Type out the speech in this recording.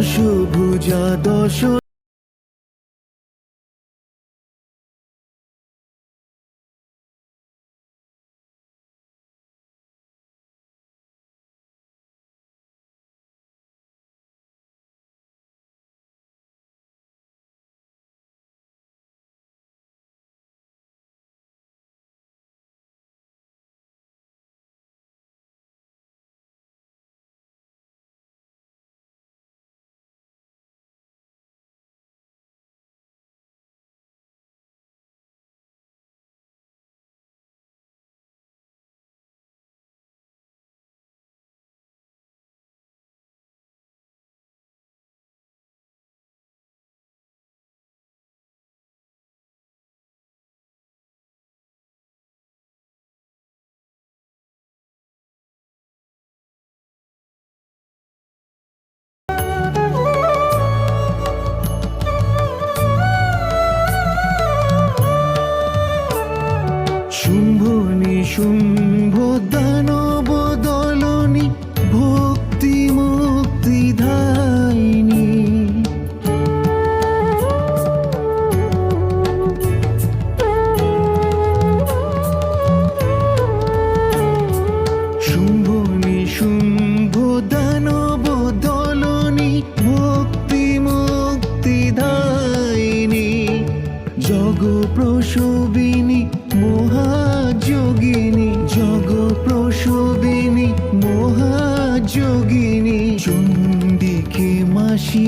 দশ ভুজা দশ নিশুম্ভ দানব ভক্তি মুক্তি ধাইনি শুম্ভ নিশুম্ভ দানব ভক্তি মুক্তি ধাইনি জগ প্রসবিনী